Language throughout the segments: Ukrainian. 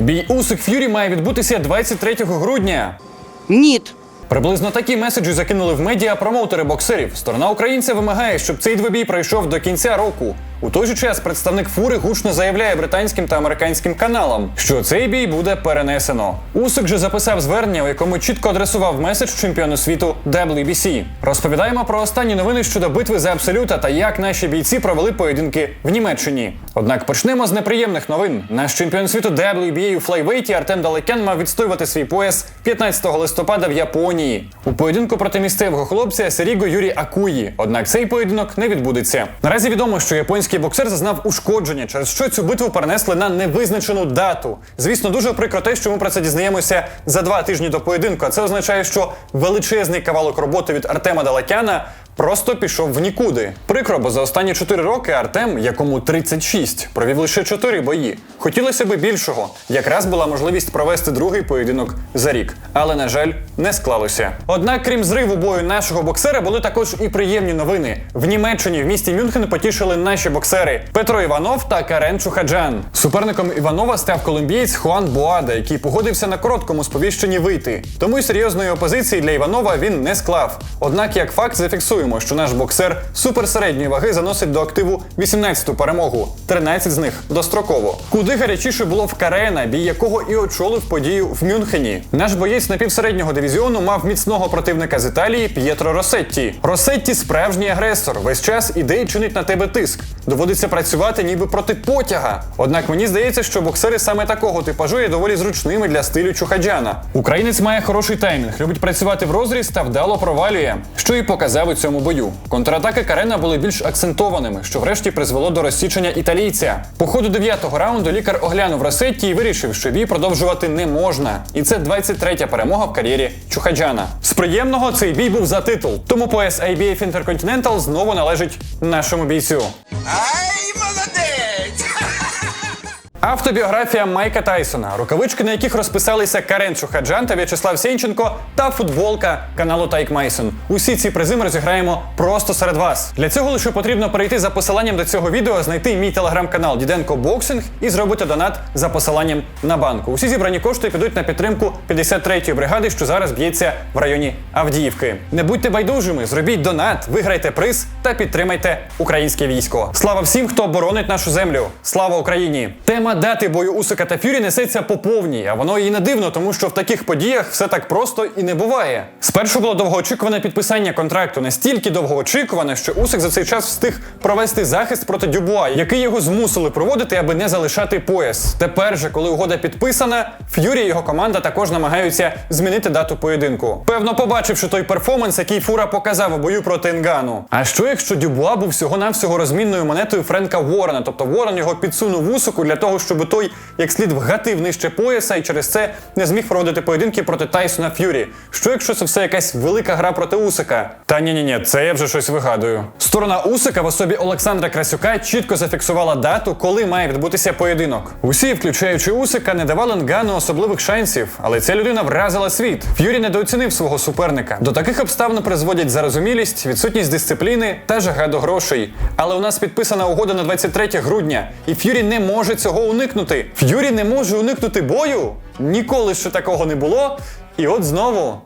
Бій Усик Ф'юрі має відбутися 23 грудня. Ні, Приблизно такі меседжі закинули в медіа промоутери боксерів. Сторона українця вимагає, щоб цей двобій пройшов до кінця року. У той же час представник фури гучно заявляє британським та американським каналам, що цей бій буде перенесено. Усик же записав звернення, у якому чітко адресував меседж чемпіону світу WBC. Розповідаємо про останні новини щодо битви за абсолюта та як наші бійці провели поєдинки в Німеччині. Однак почнемо з неприємних новин. Наш чемпіон світу WBA у флайвейті Артем Далекян мав відстоювати свій пояс 15 листопада в Японії. У поєдинку проти місцевого хлопця Серіго Юрі Акуї. Однак цей поєдинок не відбудеться. Наразі відомо, що японський боксер зазнав ушкодження, через що цю битву перенесли на невизначену дату. Звісно, дуже прикро те, що ми про це дізнаємося за два тижні до поєдинку. А це означає, що величезний кавалок роботи від Артема Далекяна просто пішов в нікуди. Прикро, бо за останні 4 роки Артем, якому 36, провів лише 4 бої. Хотілося би більшого. Якраз була можливість провести другий поєдинок за рік. Але, на жаль, не склалося. Однак, крім зриву бою нашого боксера, були також і приємні новини. В Німеччині в місті Мюнхен потішили наші боксери Петро Іванов та Карен Чухаджан. Суперником Іванова став колумбієць Хуан Буада, який погодився на короткому сповіщенні вийти. Тому й серйозної опозиції для Іванова він не склав. Однак, як факт, зафіксуємо, що наш боксер суперсередньої ваги заносить до активу 18-ту перемогу, 13 з них достроково. Куди гарячіше було в Карена, бій якого і очолив подію в Мюнхені. Наш боєць напівсереднього дивізіону мав міцного противника з Італії П'єтро Росетті. Росетті справжній агресор. Весь час іде і чинить на тебе тиск. Доводиться працювати ніби проти потяга. Однак мені здається, що боксери саме такого типажу є доволі зручними для стилю Чухаджана. Українець має хороший таймінг, любить працювати в розріз та вдало провалює, що і показав у цьому бою. Контратаки Карена були більш акцентованими, що врешті призвело до розсічення італійця. По ходу дев'ятого раунду лікар оглянув Росетті і вирішив, що бій продовжувати не можна. І це 23-я перемога в кар'єрі Чухаджана. З приємного цей бій був за титул. Тому пояс IBF Intercontinental знову належить нашому бійцю. All right. Автобіографія Майка Тайсона, рукавички, на яких розписалися Карен Чухаджан та В'ячеслав Сєнченко, та футболка каналу Тайк Майсон. Усі ці призи ми розіграємо просто серед вас. Для цього лише потрібно перейти за посиланням до цього відео, знайти мій телеграм-канал Діденко Боксинг і зробити донат за посиланням на банку. Усі зібрані кошти підуть на підтримку 53-ї бригади, що зараз б'ється в районі Авдіївки. Не будьте байдужими, зробіть донат, виграйте приз та підтримайте українське військо. Слава всім, хто боронить нашу землю. Слава Україні! Тема дати бою Усика та Фюрі несеться по повній, а воно і не дивно, тому що в таких подіях все так просто і не буває. Спершу було довгоочікуване підписання контракту, настільки довгоочікуване, що Усик за цей час встиг провести захист проти Дюбуа, який його змусили проводити, аби не залишати пояс. Тепер же, коли угода підписана, Ф'юрі і його команда також намагаються змінити дату поєдинку. Певно, побачивши той перформанс, який Фура показав у бою проти Енгану. А що якщо Дюбуа був всього-навсього розмінною монетою Френка Ворена, тобто Ворен його підсунув Усику для того, щоб той як слід вгатив нижче пояса і через це не зміг проводити поєдинки проти Тайсона Ф'юрі. Що якщо це все якась велика гра проти Усика? Та ні, ні, ні, це я вже щось вигадую. Сторона Усика в особі Олександра Красюка чітко зафіксувала дату, коли має відбутися поєдинок. Усі, включаючи Усика, не давали Нгану особливих шансів, але ця людина вразила світ. Ф'юрі недооцінив свого суперника. До таких обставин призводять зарозумілість, відсутність дисципліни та жага до грошей. Але у нас підписана угода на 23 грудня, і Ф'юрі не може цього уникнути. Ф'юрі не може уникнути бою. Ніколи ще такого не було. І от знову.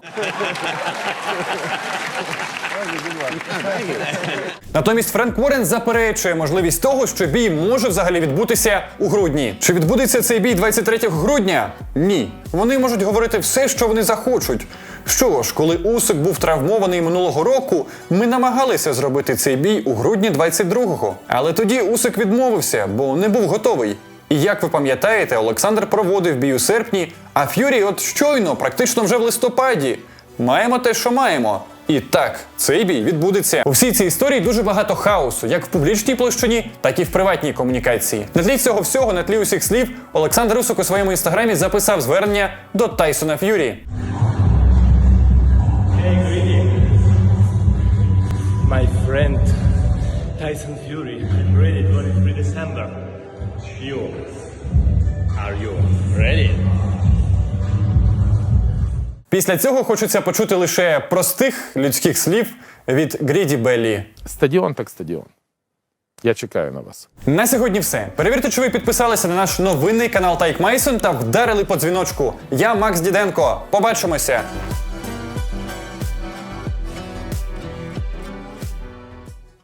Натомість Френк Уоррен заперечує можливість того, що бій може взагалі відбутися у грудні. Чи відбудеться цей бій 23 грудня? Ні. Вони можуть говорити все, що вони захочуть. Що ж, коли Усик був травмований минулого року, ми намагалися зробити цей бій у грудні 22-го. Але тоді Усик відмовився, бо не був готовий. І як ви пам'ятаєте, Олександр проводив бій у серпні, а Ф'юрі от щойно, практично вже в листопаді. Маємо те, що маємо. І так, цей бій відбудеться. У всій цій історії дуже багато хаосу, як в публічній площині, так і в приватній комунікації. На тлі цього всього, на тлі усіх слів, Олександр Усик у своєму інстаграмі записав звернення до Тайсона Ф'юрі. my friend Tyson Fury. I'm ready 23 December. You. Are you ready? Після цього хочеться почути лише простих людських слів від Гріді Беллі. Стадіон так стадіон. Я чекаю на вас. На сьогодні все. Перевірте, чи ви підписалися на наш новинний канал Тайк Майсон та вдарили по дзвіночку. Я Макс Діденко. Побачимося.